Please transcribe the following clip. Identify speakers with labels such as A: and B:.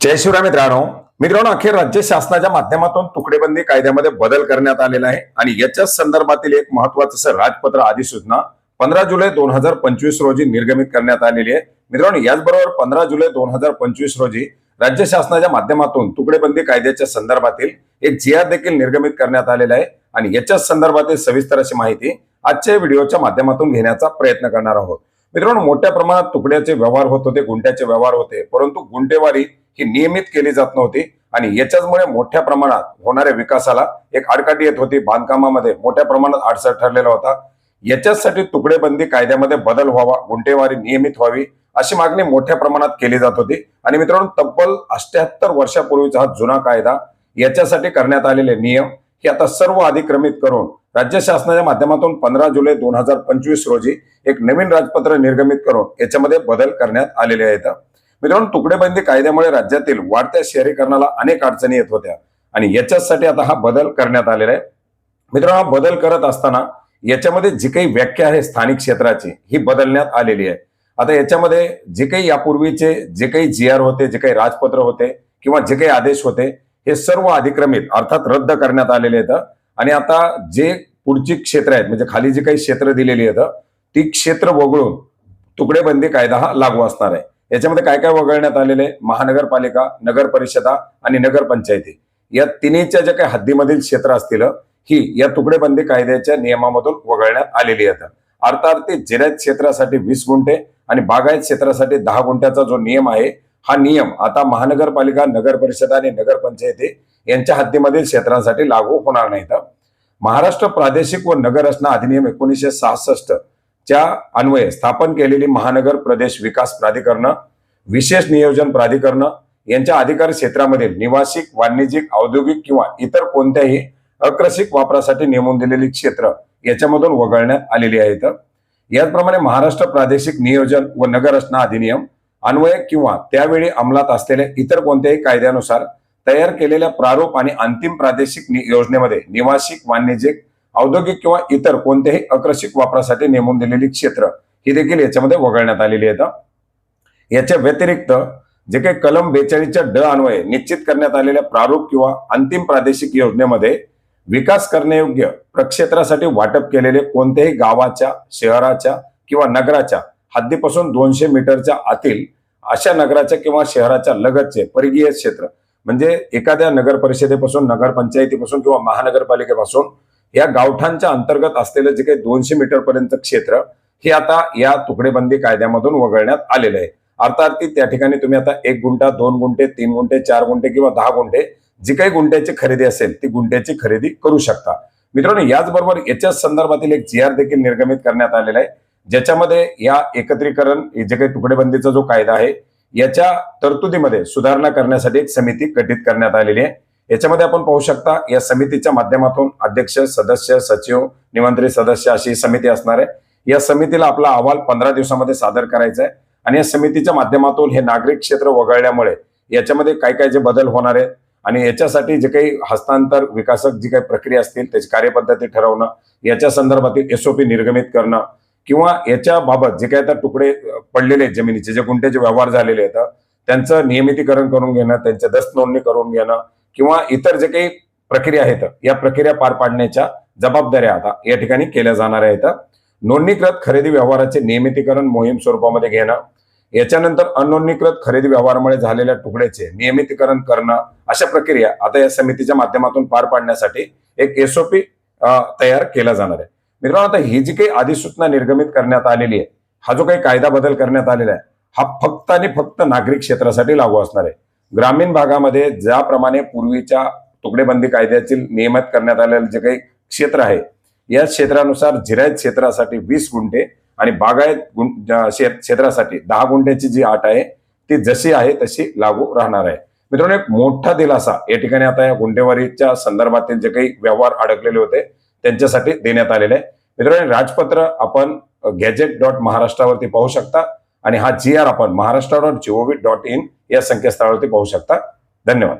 A: जय शिवराय मित्रांनो. मित्रांनो अखेर राज्य शासनाच्या माध्यमातून तुकडेबंदी कायद्यामध्ये बदल करण्यात आलेला आहे आणि याच्याच संदर्भातील एक महत्वाचं राजपत्र अधिसूचना पंधरा जुलै दोन हजार पंचवीस रोजी निर्गमित करण्यात आलेली आहे. मित्रांनो याचबरोबर पंधरा जुलै दोन हजार पंचवीस रोजी राज्य शासनाच्या माध्यमातून तुकडेबंदी कायद्याच्या संदर्भातील एक जी देखील निर्गमित करण्यात आलेला आहे आणि याच्याच संदर्भातील सविस्तर अशी माहिती आजच्या व्हिडिओच्या माध्यमातून घेण्याचा प्रयत्न करणार आहोत. मित्रांनो मोठ्या प्रमाणात तुकड्याचे व्यवहार होत होते गुंट्याचे व्यवहार होते परंतु गुंटेवारी ही नियमित केली जात नव्हती आणि याच्याचमुळे मोठ्या प्रमाणात होणाऱ्या विकासाला एक आडकाठी येत होती. बांधकामामध्ये मोठ्या प्रमाणात अडसर ठरलेला होता. याच्यासाठी तुकडेबंदी कायद्यामध्ये बदल व्हावा गुंटेवारी नियमित व्हावी अशी मागणी मोठ्या प्रमाणात केली जात होती. आणि मित्रांनो तब्बल अष्ट्याहत्तर वर्षापूर्वीचा हा जुना कायदा याच्यासाठी करण्यात आलेले नियम हे आता सर्व अधिक्रमित करून राज्य शासनाच्या माध्यमातून पंधरा जुलै दोन हजार पंचवीस रोजी एक नवीन राजपत्र निर्गमित करून याच्यामध्ये बदल करण्यात आलेले आहेत. मित्रांनो तुकडेबंदी कायद्यामुळे राज्यातील वाढत्या शहरीकरणाला अनेक अडचणी येत होत्या आणि याच्यासाठी आता हा बदल करण्यात आलेला आहे. मित्रांनो हा बदल करत असताना याच्यामध्ये जी काही व्याख्या आहे स्थानिक क्षेत्राची ही बदलण्यात आलेली आहे. आता याच्यामध्ये जे काही यापूर्वीचे जे काही जी आर होते जे काही राजपत्र होते किंवा जे काही आदेश होते हे सर्व अधिक्रमित अर्थात रद्द करण्यात आलेले आहेत. आणि आता जे पुढची क्षेत्र आहेत म्हणजे खाली जी काही क्षेत्र दिलेली आहेत ती क्षेत्र वगळून तुकडेबंदी कायदा हा लागू असणार आहे. याच्यामध्ये काय काय वगळण्यात आलेले महानगरपालिका नगर परिषदा आणि नगरपंचायती. या तिन्हीच्या ज्या काही हद्दीमधील क्षेत्र असतील ही या तुकडेबंदी कायद्याच्या नियमामधून वगळण्यात आलेली आहेत. अर्थात ते जिरायत क्षेत्रासाठी वीस गुंठे आणि बागायत क्षेत्रासाठी दहा गुंठ्याचा जो नियम आहे हा नियम आता महानगरपालिका नगर परिषद आणि नगरपंचायती यांच्या हद्दीमधील क्षेत्रांसाठी लागू होणार नाहीत महाराष्ट्र प्रादेशिक व नगर रचना अधिनियम एकोणीसशे सहासष्ट च्या अन्वये स्थापन केलेली महानगर प्रदेश विकास प्राधिकरण विशेष नियोजन प्राधिकरण यांच्या अधिकार क्षेत्रामध्ये निवासिक वाणिज्यिक औद्योगिक किंवा इतर कोणत्याही अक्रसिक वापरासाठी नेमून दिलेली क्षेत्र याच्यामधून वगळण्यात आलेली आहेत याचप्रमाणे महाराष्ट्र प्रादेशिक नियोजन व नगर रचना अधिनियम अन्वय किंवा त्यावेळी अंमलात असलेल्या इतर कोणत्याही कायद्यानुसार तयार केलेल्या प्रारूप आणि अंतिम प्रादेशिक योजनेमध्ये निवासिक वाणिज्यिक औद्योगिक किंवा इतर कोणत्याही अकृषिक वापरासाठी नेमून दिलेली क्षेत्र ही देखील याच्यामध्ये वगळण्यात आलेली आहेत. याच्या व्यतिरिक्त जे काही कलम बेचाळीसच्या ड अन्वये निश्चित करण्यात आलेल्या प्रारूप किंवा अंतिम प्रादेशिक योजनेमध्ये विकास करण्यायोग्य प्रक्षेत्रासाठी वाटप केलेले कोणत्याही गावाच्या शहराच्या किंवा नगराच्या हद्दीपासून दोनशे मीटरच्या आतील अशा नगराच्या किंवा शहराच्या लगतचे परिघीय क्षेत्र म्हणजे एखाद्या नगर परिषदेपासून नगरपंचायतीपासून किंवा महानगरपालिकेपासून या गावठांच्या अंतर्गत असलेलं जे काही दोनशे मीटर पर्यंत क्षेत्र हे आता या तुकडेबंदी कायद्यामधून वगळण्यात आलेलं आहे. अर्थात त्या ठिकाणी तुम्ही आता एक गुंठा दोन गुंठे तीन गुंठे चार गुंठे किंवा दहा गुंठे जी काही गुंठ्याची खरेदी असेल ती गुंठ्याची खरेदी करू शकता. मित्रांनो याचबरोबर याच्याच संदर्भातील एक जी आर देखील निर्गमित करण्यात आलेला आहे. ज्याच्यामध्ये या एकत्रीकरण जे काही तुकडेबंदीचा जो कायदा आहे याच्या तरतुदीमध्ये सुधारणा करण्यासाठी एक समिती गठीत करण्यात आलेली आहे. याच्यामध्ये आपण पाहू शकता या समितीच्या माध्यमातून अध्यक्ष सदस्य सचिव निमंत्रित सदस्य अशी समिती असणार आहे. या समितीला आपला अहवाल पंधरा दिवसामध्ये सादर करायचा आहे. आणि या समितीच्या माध्यमातून हे नागरिक क्षेत्र वगळल्यामुळे याच्यामध्ये काय काय जे बदल होणार आहेत आणि याच्यासाठी जे काही हस्तांतर विकासक जी काही प्रक्रिया असतील त्याची कार्यपद्धती ठरवणं याच्या संदर्भातील एसओपी निर्गमित करणं किंवा याच्याबाबत जे काही आता तुकडे पडलेले आहेत जमिनीचे जे गुंठ्याचे व्यवहार झालेले आहेत त्यांचं नियमितीकरण करून घेणं त्यांच्या दस्त नोंदणी करून घेणं किंवा इतर जे काही प्रक्रिया आहेत या प्रक्रिया पार पाडण्याच्या जबाबदाऱ्या आता या ठिकाणी केल्या जाणार आहेत. नोंदणीकृत खरेदी व्यवहाराचे नियमितीकरण मोहीम स्वरूपामध्ये घेणं याच्यानंतर अनोंदणीकृत खरेदी व्यवहारामुळे झालेल्या तुकड्याचे नियमितीकरण करणं अशा प्रक्रिया आता या समितीच्या माध्यमातून पार पाडण्यासाठी एक एसओपी तयार केला जाणार आहे मित्रांनो आता ही जी काही अधिसूचना निर्गमित करण्यात आलेली आहे हा जो काही कायदा बदल करण्यात आलेला आहे हा फक्त आणि फक्त नागरिक क्षेत्रासाठी लागू असणार आहे. ग्रामीण भागामध्ये ज्याप्रमाणे पूर्वीच्या तुकडेबंदी कायद्यातील नियमित करण्यात आलेलं जे काही क्षेत्र आहे या क्षेत्रानुसार जिरायत क्षेत्रासाठी वीस गुंठे आणि बागायत गुं- शे- क्षेत्रासाठी दहा गुंठ्याची जी आट आहे ती जशी आहे तशी लागू राहणार आहे. मित्रांनो एक मोठा दिलासा या ठिकाणी आता या गुंठेवारीच्या संदर्भातील जे काही व्यवहार अडकलेले होते त्यांच्यासाठी देण्यात आलेले आहे. मित्रांनो राजपत्र आपण गॅजेट डॉट महाराष्ट्रावरती पाहू शकता आणि हा जी आर आपण Maharashtra dot G O V dot in या संकेतस्थळावरती पाहू शकता. धन्यवाद.